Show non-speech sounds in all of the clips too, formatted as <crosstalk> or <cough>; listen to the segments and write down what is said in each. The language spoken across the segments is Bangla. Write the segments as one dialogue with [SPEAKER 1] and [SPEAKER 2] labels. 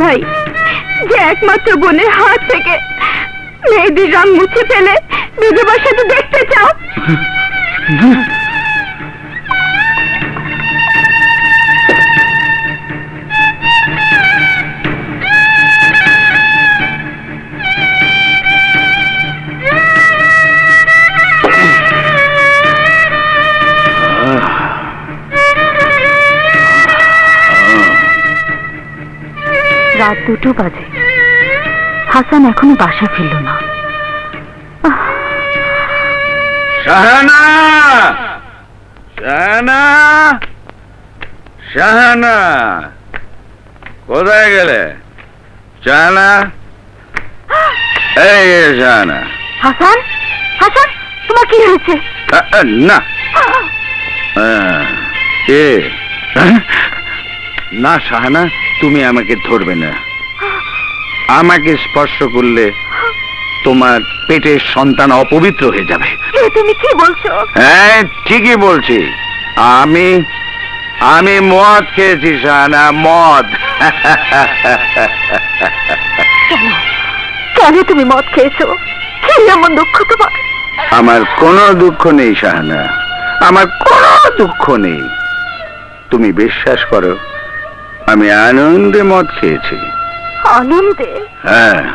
[SPEAKER 1] ভাই যে একমাত্র বোনের হাত থেকে মেয়েদের রং মুছে ফেলে বিধবার সাথে দেখতে চাও? রাত দুটো বাজে। হাসান এখনও বাসা ফিরল না।
[SPEAKER 2] শাহানা! শাহানা! শাহানা! কোথায় গেলে? শাহানা? এই শাহানা।
[SPEAKER 1] হাসান? হাসান তোমার কি হয়েছে?
[SPEAKER 2] না। কে? না শাহানা তুমি আমাকে ধরবে না। আমাকে স্পর্শ করলে তোমার পেটের সন্তান অপবিত্র হয়ে যাবে।
[SPEAKER 1] তুমি কি বলছো?
[SPEAKER 2] হ্যাঁ ঠিকই বলছি। আমি আমি মদ খেয়েছি শাহানা মদ।
[SPEAKER 1] কেন তুমি মদ খেয়েছো? কি এমন দুঃখ তোমার?
[SPEAKER 2] আমার কোনো দুঃখ নেই শাহানা। আমার কোনো দুঃখ নেই। তুমি বিশ্বাস করো আমি আনন্দে মদ খেয়েছি।
[SPEAKER 1] আনন্দে?
[SPEAKER 2] হ্যাঁ।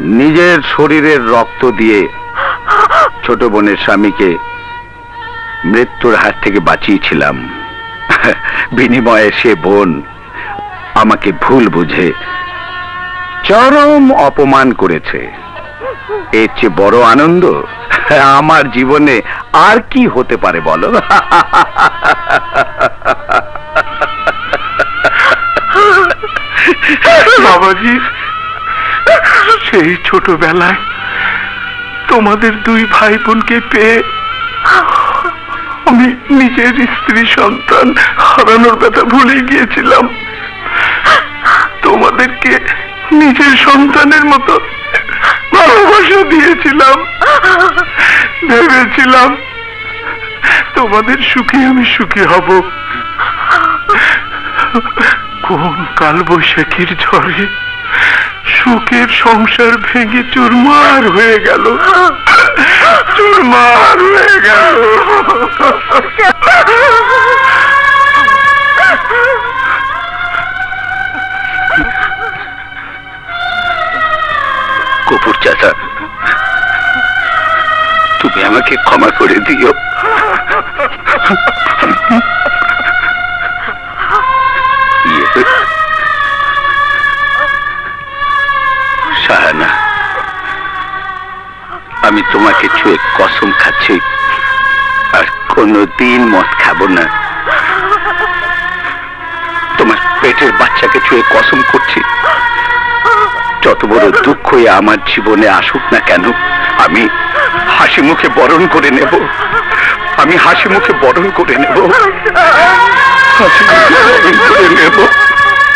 [SPEAKER 2] নিজের শরীরের রক্ত দিয়ে ছোট বোনের স্বামীকে মৃত্যুর হাত থেকে বাঁচিয়েছিলাম। বিনিময়ে সে বোন আমাকে ভুল বুঝে চরম অপমান করেছে। এর চেয়ে বড় আনন্দ আমার জীবনে আর কি হতে পারে বলো? <laughs> <laughs>
[SPEAKER 3] বাবাজি সেই ছোটবেলায় তোমাদের দুই ভাই বোনকে পেয়ে আমি নিজের স্ত্রী সন্তান হারানোর কথা ভুলে গিয়েছিলাম। তোমাদেরকে নিজের সন্তানের মতো ভালোবাসা দিয়েছিলাম। ভেবেছিলাম তোমাদের সুখে আমি সুখী হব। কোন কাল বৈশাখীর ঝড়ে সুখের সংসার ভেঙে চুরমার হয়ে গেল। চুরমার হয়ে গেল।
[SPEAKER 2] কপুর চাচা, তুমি আমাকে ক্ষমা করে দিও। শাহানা আমি তোমাকে ছুঁয়ে কসম খাচ্ছি, আর কোনো দিন মদ খাব না। তোমার পেটের বাচ্চাকে ছুঁয়ে কসম করছি। যত বড় দুঃখই আমার জীবনে আসুক না কেন, আমি হাসি মুখে বরণ করে নেব। আমি হাসি মুখে বরণ করে নেব। হাসি মুখে বরণ করে নেব